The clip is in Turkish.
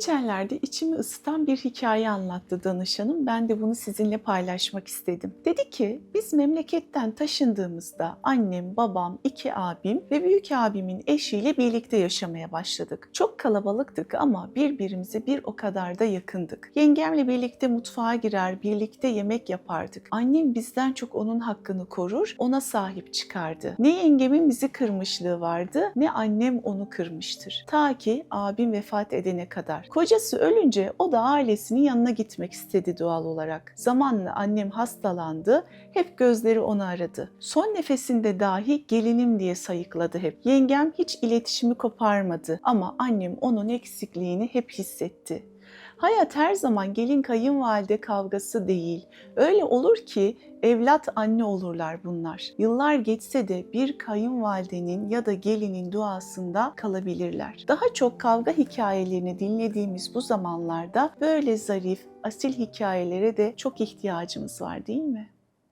Geçenlerde içimi ısıtan bir hikaye anlattı danışanım. Ben de bunu sizinle paylaşmak istedim. Dedi ki biz memleketten taşındığımızda annem, babam, iki abim ve büyük abimin eşiyle birlikte yaşamaya başladık. Çok kalabalıktık ama birbirimize bir o kadar da yakındık. Yengemle birlikte mutfağa girer, birlikte yemek yapardık. Annem bizden çok onun hakkını korur, ona sahip çıkardı. Ne yengemin bizi kırmışlığı vardı ne annem onu kırmıştır. Ta ki abim vefat edene kadar. Kocası ölünce o da ailesinin yanına gitmek istedi doğal olarak. Zamanla annem hastalandı, hep gözleri onu aradı. Son nefesinde dahi gelinim diye sayıkladı hep. Yengem hiç iletişimi koparmadı ama annem onun eksikliğini hep hissetti. Hayat her zaman gelin kayınvalide kavgası değil. Öyle olur ki evlat anne olurlar bunlar. Yıllar geçse de bir kayınvalidenin ya da gelinin duasında kalabilirler. Daha çok kavga hikayelerini dinlediğimiz bu zamanlarda böyle zarif, asil hikayelere de çok ihtiyacımız var değil mi?